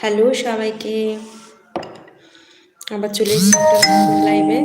Hello সবাইকে। আবার চলে এসেছি লাইভে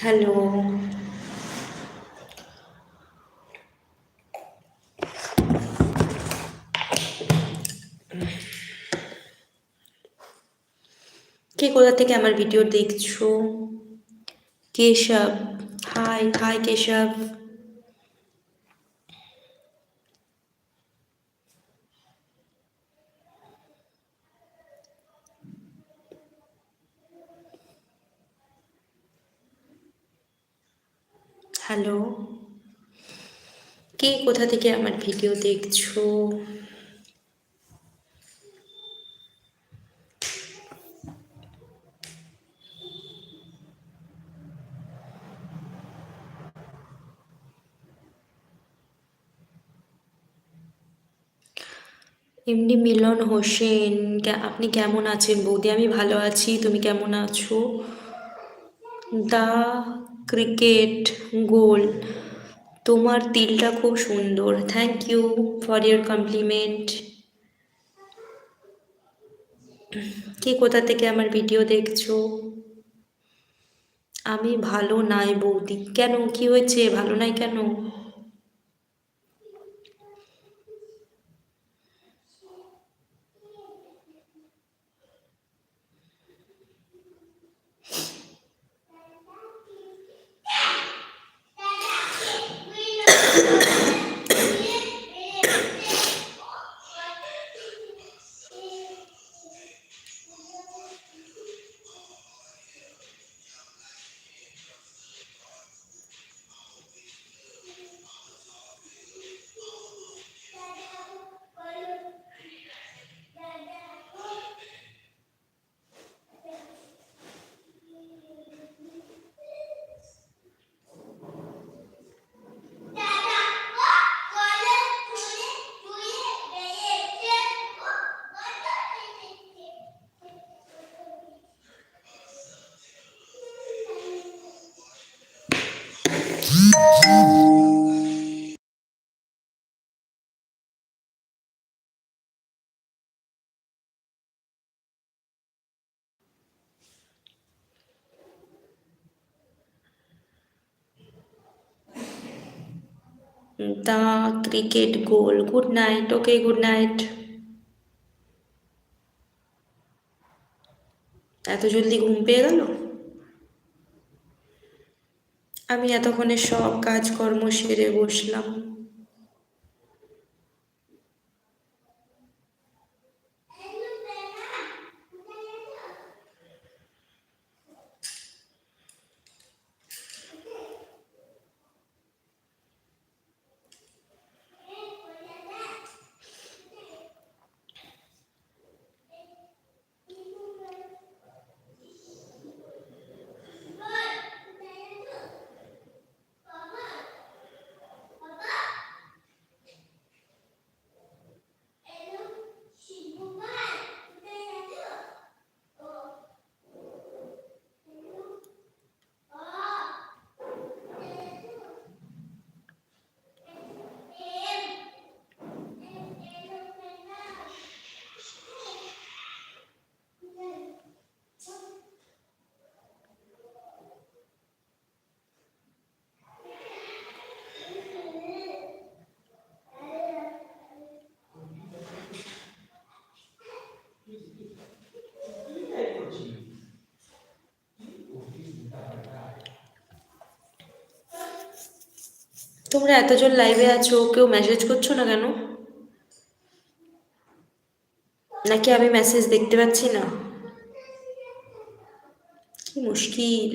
হ্যালো। কে কোথা থেকে আমার ভিডিও দেখছ? Keshab. Hi hi Keshab hello কে কোথা থেকে আমার ভিডিও দেখছ? এমনি মিলন হোসেন আপনি কেমন আছেন বৌদি? আমি ভালো আছি, তুমি কেমন আছো? দা, ক্রিকেট, গোল। তোমার তিলটা খুব সুন্দর। Thank you for your compliment কে কোথা থেকে আমার ভিডিও দেখছ? আমি ভালো নাই বৌদি। কেন? কি হয়েছে? ভালো নাই কেন? The cricket goal, good night, okay, good night. এত জলদি ঘুম পেয়ে গেল? আমি এতক্ষণে সব কাজকর্ম সেরে বসলাম। তোমরা এতজন লাইভে আছো, কেউ মেসেজ করছ না কেন? নাকি আমি মেসেজ দেখতে পাচ্ছি না? কি মুশকিল।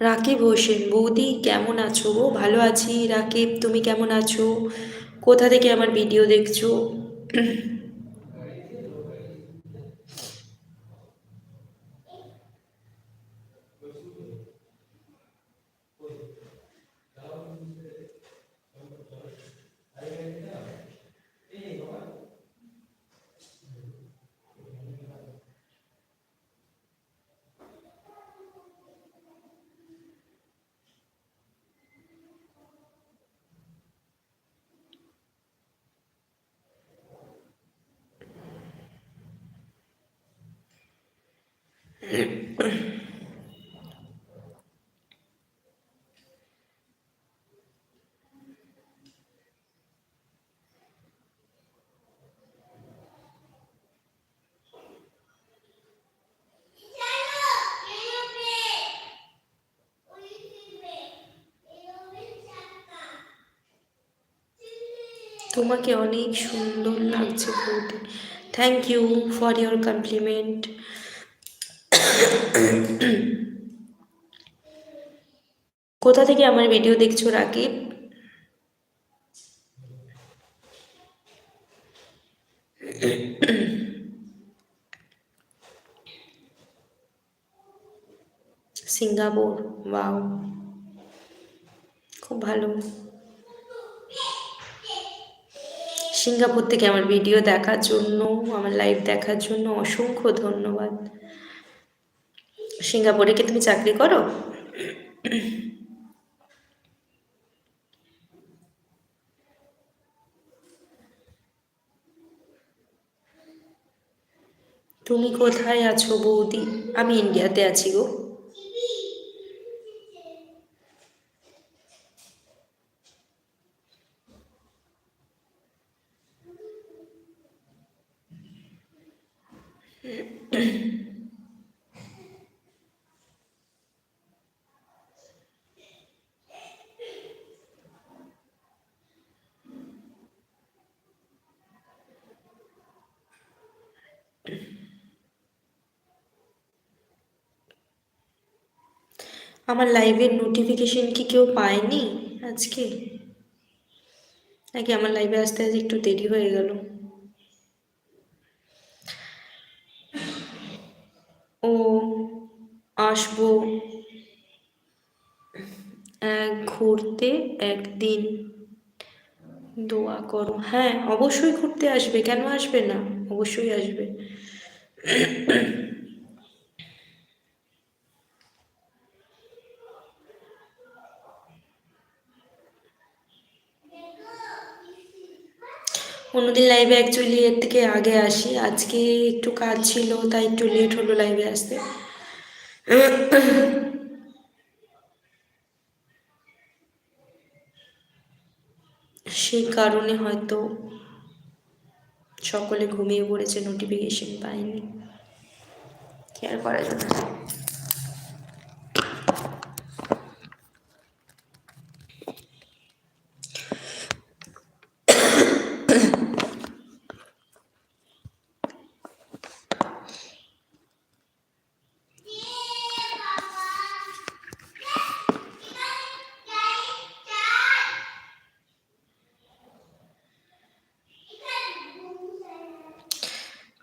রাকিব হোসেন, বৌদি কেমন আছো? গো ভালো আছি। রাকিব, তুমি কেমন আছো? কোথা থেকে আমার ভিডিও দেখছ? তোমাকে অনেক সুন্দর লাগছে বৌদি thank you for your compliment কোথা থেকে আমার ভিডিও দেখছ, রাকিব? সিঙ্গাপুর ওয়াও খুব ভালো। সিঙ্গাপুর থেকে আমার ভিডিও দেখার জন্য, আমার লাইভ দেখার জন্য অসংখ্য ধন্যবাদ। সিঙ্গাপুরে কি তুমি চাকরি করো? তুমি কোথায় আছো বৌদি? আমি ইন্ডিয়াতে আছি গো। আমার লাইভের নোটিফিকেশন কি কেউ পায়নি আজকে? নাকি আমার লাইভে আসতে আজ একটু দেরি হয়ে গেল? ও, আসব ঘুরতে একদিন। দোয়া করো। হ্যাঁ অবশ্যই ঘুরতে আসবে। কেন আসবে না? অবশ্যই আসবে। অন্যদিন লাইভে অ্যাকচুয়ালি এর থেকে আগে আসি। আজকে একটু কাজ ছিল, তাই একটু লেট হলো লাইভে আসতে। সেই কারণে হয়তো সকলে ঘুমিয়ে পড়েছে নোটিফিকেশন পাইনি কি আর করা যাবে?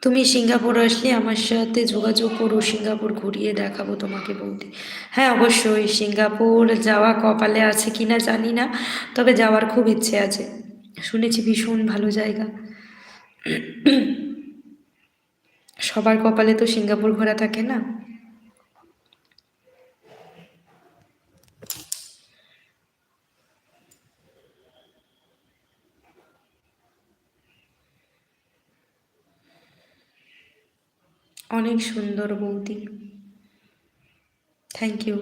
তুমি সিঙ্গাপুর আসলে আমার সাথে যোগাযোগ করো, সিঙ্গাপুর ঘুরিয়ে দেখাবো তোমাকে বৌদি হ্যাঁ অবশ্যই সিঙ্গাপুর যাওয়া কপালে আছে কি না জানি না, তবে যাওয়ার খুব ইচ্ছে আছে। শুনেছি ভীষণ ভালো জায়গা। সবার কপালে তো সিঙ্গাপুর ঘোরা থাকে না। অনেক সুন্দর বৌদি। থ্যাংক ইউ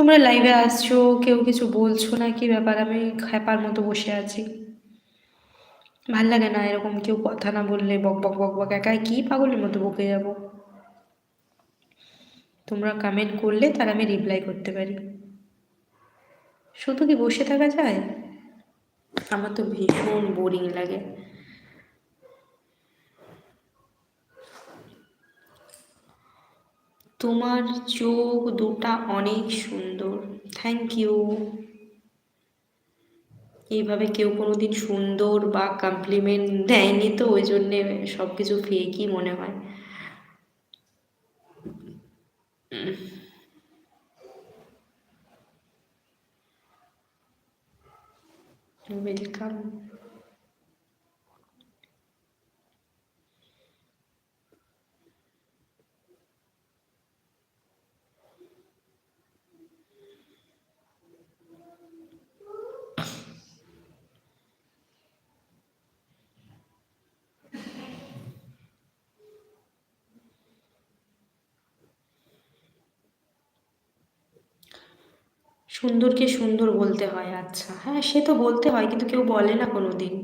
তোমরা লাইভে আসছো, কেউ কিছু বলছো না, কি ব্যাপার? আমি খ্যাপার মতো বসে আছি। ভালো লাগে না এরকম কেউ কথা না বললে, বক বক বক বক, একাই কি পাগলের মতো বকে যাব? তোমরা কমেন্ট করলে তার আমি রিপ্লাই করতে পারি। শুধু কি বসে থাকা যায়? আমার তো ভীষণ বোরিং লাগে। তোমার চোখ দুটা অনেক সুন্দর। থ্যাংক ইউ এইভাবে কেউ কোনো দিন সুন্দর বা কমপ্লিমেন্ট দেয়নি তো, ওই জন্যে সব কিছু ফেকই মনে হয়। ওয়েলকাম সুন্দরকে সুন্দর বলতে হয় আচ্ছা। হ্যাঁ সে তো বলতে হয়, কিন্তু কেউ বলে না কোনো দিন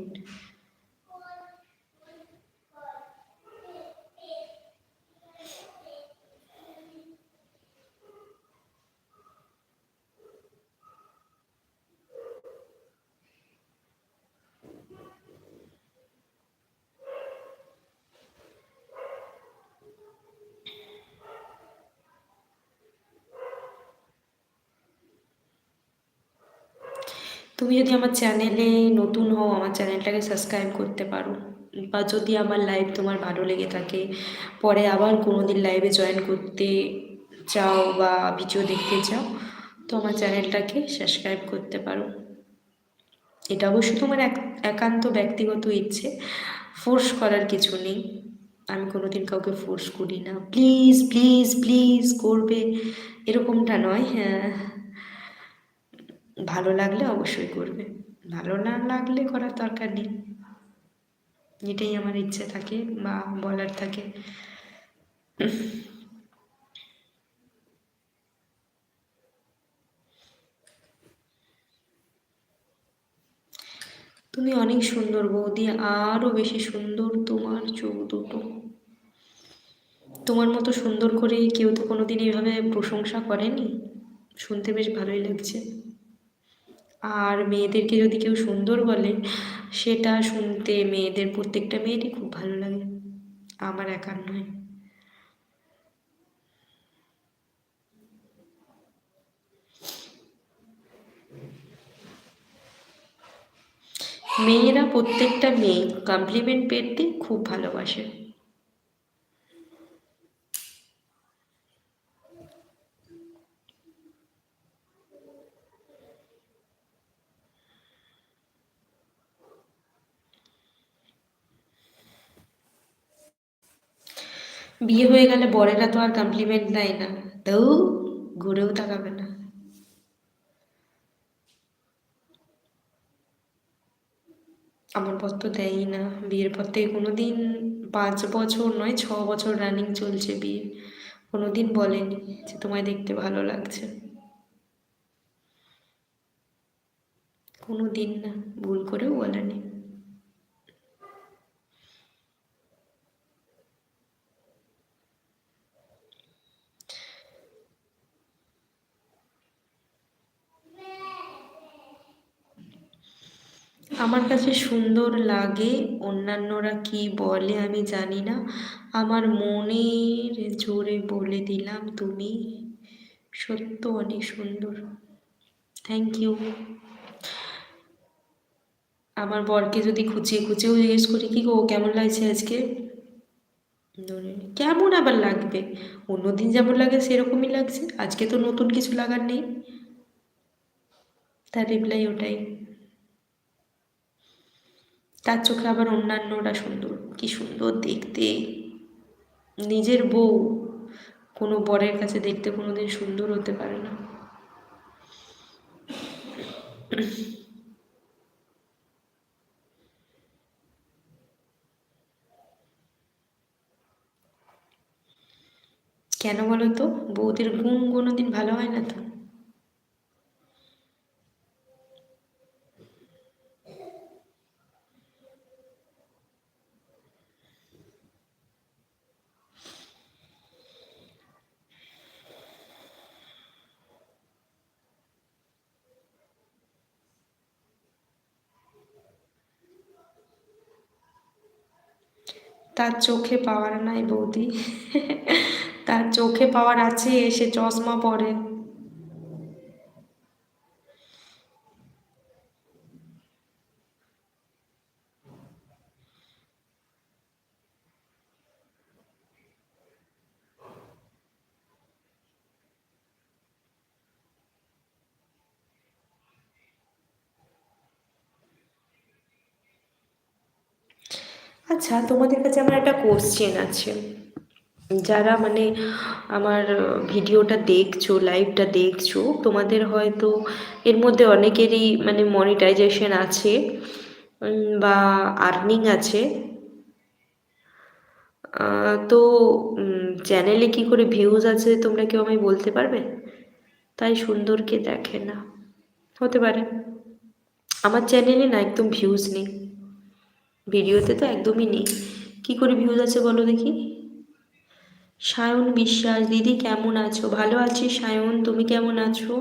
তুমি যদি আমার চ্যানেলে নতুন হও, আমার চ্যানেলটাকে সাবস্ক্রাইব করতে পারো। বা যদি আমার লাইভ তোমার ভালো লেগে থাকে, পরে আবার কোনো দিন লাইভে জয়েন করতে চাও বা ভিডিও দেখতে চাও, তো আমার চ্যানেলটাকে সাবস্ক্রাইব করতে পারো। এটা অবশ্য তোমার এক, একান্ত ব্যক্তিগত ইচ্ছে ফোর্স করার কিছু নেই। আমি কোনো দিন কাউকে ফোর্স করি না। প্লিজ প্লিজ প্লিজ করবে, এরকমটা নয়। হ্যাঁ ভালো লাগলে অবশ্যই করবে। ভালো না লাগলে করার দরকার নেই। এটাই আমার ইচ্ছে থাকে বা বলার থাকে। তুমি অনেক সুন্দর বৌদি আরও বেশি সুন্দর তোমার চোখ দুটো। তোমার মতো সুন্দর করে কেউ তো কোনোদিন এইভাবে প্রশংসা করেনি? শুনতে বেশ ভালোই লাগছে। আর মেয়েদেরকে যদি কেউ সুন্দর বলে, সেটা শুনতে মেয়েদের প্রত্যেকটা মেয়েরই খুব ভালো লাগে। আমার একার নয়। মেয়েরা প্রত্যেকটা মেয়ে কমপ্লিমেন্ট পেতে খুব ভালোবাসে। বিয়ে হয়ে গেলে বরেরা তো আর কমপ্লিমেন্ট দেয় না। তাও ঘুরেও তাকাবে না। আমার পর তো দেয়ই না। বিয়ের পর থেকে কোনো দিন পাঁচ বছর নয়, ছ বছর রানিং চলছে বিয়ে। কোনো দিন বলেনি যে তোমায় দেখতে ভালো লাগছে। কোনো দিন না, ভুল করেও বলেনি। আমার কাছে সুন্দর লাগে, অন্যান্যরা কি বলে আমি জানি না। আমার মনের জোরে বলে দিলাম তুমি। সত্য অনেক সুন্দর। থ্যাংক ইউ আমার বরকে যদি খুঁচিয়ে খুঁচিয়েও জিজ্ঞেস করি, কি গো, কেমন লাগছে আজকে? কেমন আবার লাগবে? অন্যদিন যেমন লাগে সেরকমই লাগছে। আজকে তো নতুন কিছু লাগার নেই। তার রিপ্লাই ওটাই। তার চোখে আবার অন্যান্যরা সুন্দর, কি সুন্দর দেখতে। নিজের বউ কোনো বরের কাছে দেখতে কোনোদিন সুন্দর হতে পারে না। কেন বলো তো বৌদির গুণ কোনোদিন ভালো হয় না তো? তার চোখে পাওয়ার নাই বৌদি। তার চোখে পাওয়ার আছে এসে চশমা পরে। আচ্ছা তোমাদের কাছে আমার একটা কোশ্চেন আছে। যারা মানে আমার ভিডিওটা দেখছ লাইভটা দেখছ, তোমাদের হয়তো এর মধ্যে অনেকেরই মানে মনিটাইজেশন আছে বা আর্নিং আছে। তো চ্যানেলে কি করে ভিউজ আছে তোমরা কেউ আমায় বলতে পারবে? তাই সুন্দরকে দেখে না হতে পারে। আমার চ্যানেলে না একদম ভিউজ নেই। ভিডিওতে তো একদমই নেই। কি করে ভিউজ আছে বলো দেখি? সায়ন বিশ্বাস, দিদি কেমন আছো? ভালো আছি সায়ন, তুমি কেমন আছো?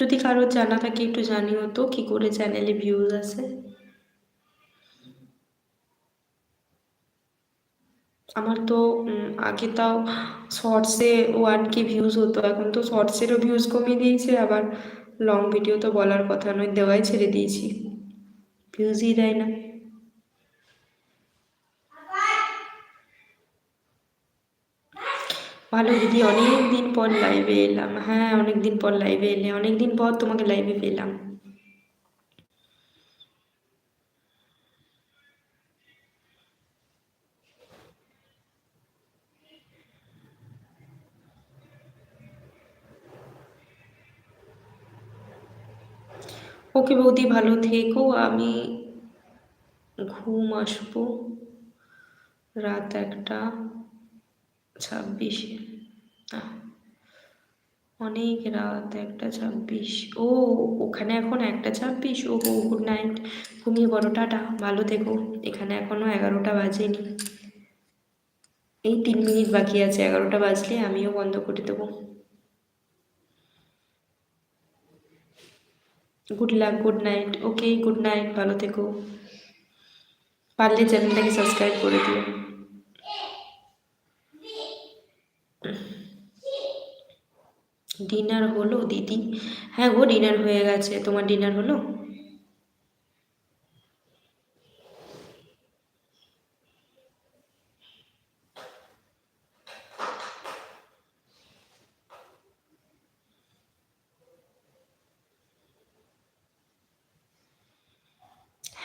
যদি কারোর জানা থাকে একটু জানিও তো, কি করে চ্যানেলে ভিউজ আসে? আমার তো আগে তাও শর্টসে ওয়ান কে ভিউজ হতো, এখন তো শর্টসেরও ভিউজ কমিয়ে দিয়েছে, আবার লং ভিডিও তো বলার কথা নয়, দেওয়াই ছেড়ে দিয়েছি। ভিউজই দেয় না। ভালো দিদি, অনেক দিন পর লাইভে এলাম। হ্যাঁ অনেক দিন পর লাইভে এলে, অনেক দিন পর তোমাকে লাইভে পেলাম। ওকে বৌদি ভালো থেকো, আমি ঘুম আসব রাত একটা ছাব্বিশে। অনেক রাত একটা ছাব্বিশ। ও, ওখানে এখন একটা ছাব্বিশ। ও হো গুড নাইট ঘুমিয়ে বড় টাটা। ভালো থেকো। এখানে এখনও এগারোটা বাজেনি। এই তিন মিনিট বাকি আছে, এগারোটা বাজলে আমিও বন্ধ করে দেবো। Good luck good night okay good night ভালো থেকো। পারলে চ্যানেলটাকে সাবস্ক্রাইব করে দিও। ডিনার হলো, দিদি? হ্যাঁ গো ডিনার হয়ে গেছে। তোমার ডিনার হলো?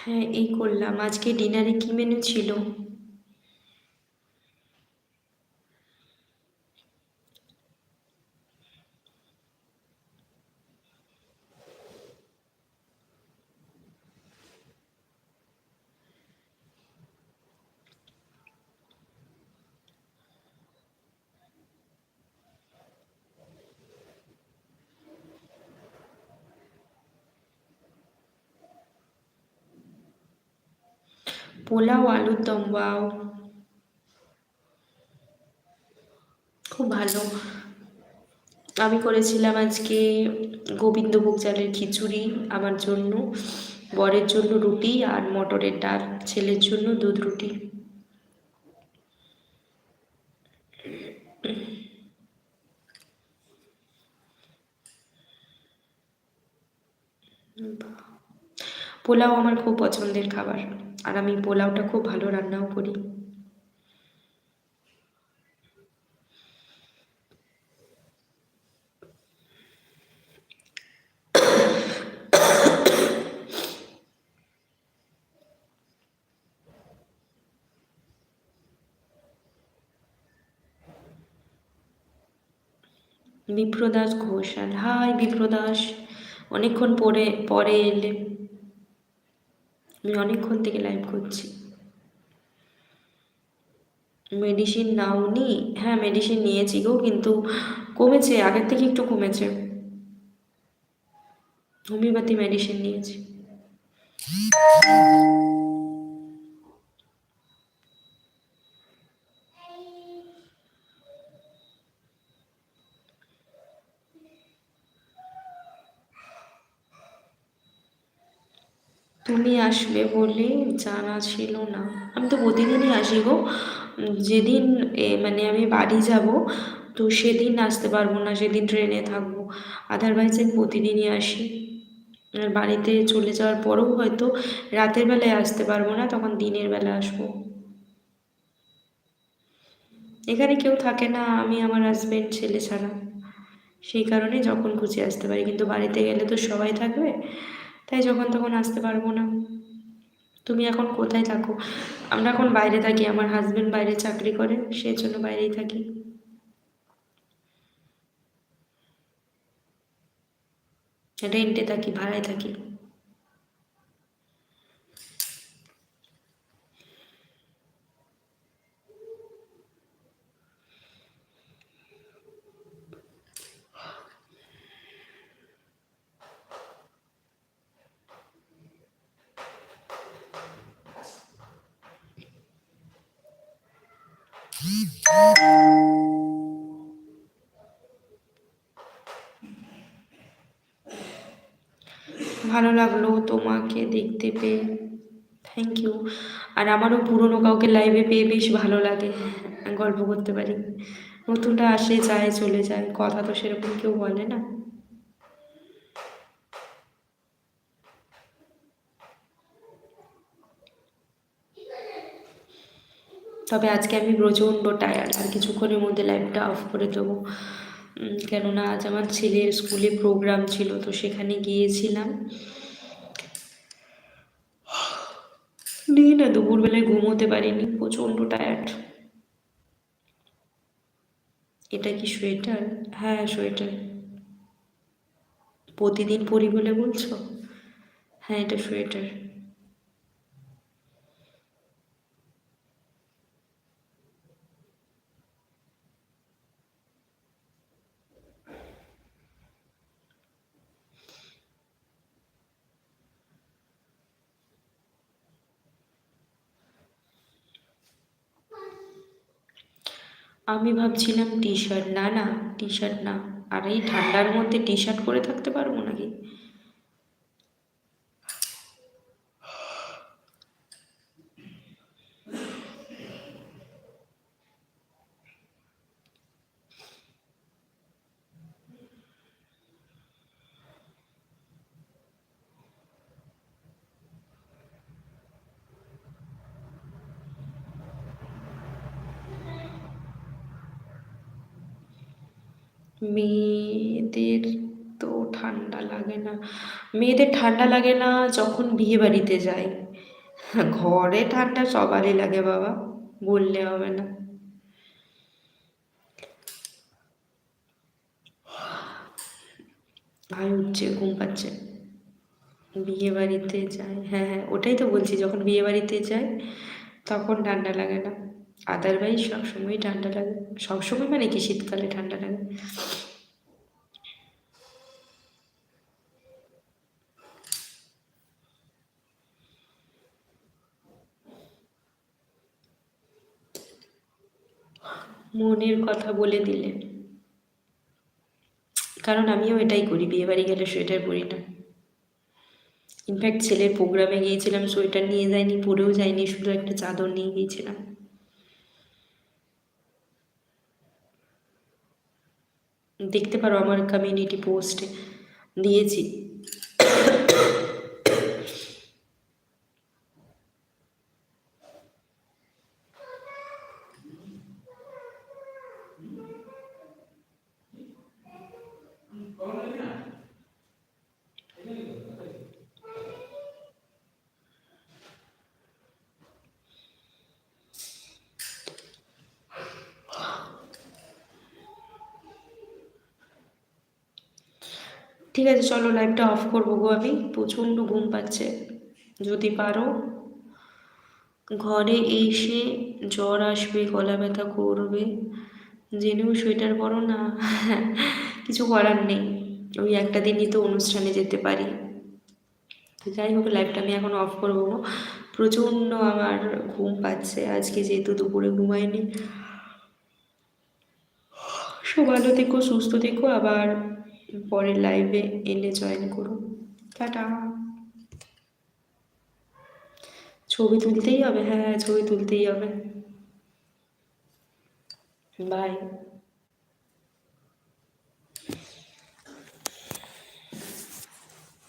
হ্যাঁ এই করলাম। আজকে ডিনারে কি মেনু ছিল? পোলাও আলুর দম বাও খুব ভালো। আমি করেছিলাম আজকে গোবিন্দভোগ চালের খিচুড়ি আমার জন্য, বরের জন্য রুটি আর মটরের ডাল, ছেলের জন্য দুধ রুটি। পোলাও আমার খুব পছন্দের খাবার। আর আমি পোলাওটা খুব ভালো রান্নাও করি। বিপ্রদাস ঘোষাল, হাই বিপ্রদাস। অনেকক্ষণ পরে পরে এলে। অনেকক্ষণ থেকে লাইভ করছি। মেডিসিন নাওনি। হ্যাঁ মেডিসিন নিয়েছি গো, কিন্তু কমেছে, আগের থেকে একটু কমেছে। হোমিওপ্যাথি মেডিসিন নিয়েছি। তুমি আসবে বলে জানা ছিল না। আমি তো প্রতিদিনই আসি গো। যেদিন মানে আমি বাড়ি যাব, তো সেদিন আসতে পারব না, সেদিন ট্রেনে থাকব। আদারওয়াইজ আমি প্রতিদিনই আসি। আর বাড়িতে চলে যাওয়ার পরেও হয়তো রাতের বেলায় আসতে পারব না, তখন দিনের বেলা আসব। এখানে কেউ থাকে না, আমি আমার হাজব্যান্ড ছেলে ছাড়া। সেই কারণে যখন খুঁজে আসতে পারি। কিন্তু বাড়িতে গেলে তো সবাই থাকবে। তাই যখন তখন আসতে পারব না। তুমি এখন কোথায় থাকো? আমরা এখন বাইরে থাকি, আমার হাজব্যান্ড বাইরে চাকরি করে, সেই জন্য বাইরেই থাকি। রেন্টে থাকি, ভাড়ায় থাকি। ভালো লাগল তোমাকে দেখতে পেয়ে। থ্যাংক ইউ আর আমারও পুরনো কাউকে লাইভে পেয়ে বেশ ভালো লাগে। গল্প করতে পারি। নতুনটা আসে, যায়, চলে যায়। কথা তো সেরকম কেউ বলে না। তবে আজকে আমি প্রচণ্ড টায়ার্ড আর কিছুক্ষণের মধ্যে লাইভটা অফ করে দেবো। কেননা আজ আমার ছেলের স্কুলে প্রোগ্রাম ছিল, তো সেখানে গিয়েছিলাম। নেই না, দুপুরবেলায় ঘুমোতে পারিনি, প্রচণ্ড টায়ার্ড এটা কি সোয়েটার হ্যাঁ সোয়েটার প্রতিদিন পরি বলে বলছো? হ্যাঁ এটা সোয়েটার আমি ভাবছিলাম টি শার্ট না না টি শার্ট না। আর এই ঠান্ডার মধ্যে টি শার্ট পরে থাকতে পারব নাকি? মেয়েদের তো ঠান্ডা লাগে না। মেয়েদের ঠান্ডা লাগে না যখন বিয়ে বাড়িতে যায়। ঘরে ঠান্ডা সবারই লাগে বাবা, বললে হবে না। ভাই উঠছে, ঘুম পাচ্ছে। বিয়ে বাড়িতে যায় হ্যাঁ হ্যাঁ ওটাই তো বলছি, যখন বিয়ে বাড়িতে যায়, তখন ঠান্ডা লাগে না। আদারওয়াইজ সবসময় ঠান্ডা লাগে। সবসময় মানে কি শীতকালে ঠান্ডা লাগে? মনের কথা বলে দিলেন কারণ আমিও এটাই করি, বিয়ে বাড়ি গেলে সোয়েটার পরি না। ইনফ্যাক্ট ছেলের প্রোগ্রামে গিয়েছিলাম, সোয়েটার নিয়ে যাইনি, পরেও যাইনি, শুধু একটা চাদর নিয়ে গিয়েছিলাম। দেখতে পারো আমার কমিউনিটি পোস্টে দিয়েছি। ঠিক আছে, চলো লাইভটা অফ করব গো আমি। প্রচণ্ড ঘুম পাচ্ছে। যদি পারো। ঘরে এসে জ্বর আসবে, গলা ব্যথা করবে। জেনেও সোয়েটার পরো না। কিছু করার নেই। ওই একটা দিনই তো অনুষ্ঠানে যেতে পারি। যাই হোক লাইভটা আমি এখন অফ করব। প্রচণ্ড আমার ঘুম পাচ্ছে। আজকে যেহেতু দুপুরে ঘুমাইনি। সব ভালো থেকো, সুস্থ থেকো। আবার পরের লাইভে এলে জয়েন করো টাটা। ছবি তুলতেই হবে হ্যাঁ ছবি তুলতেই হবে। বাই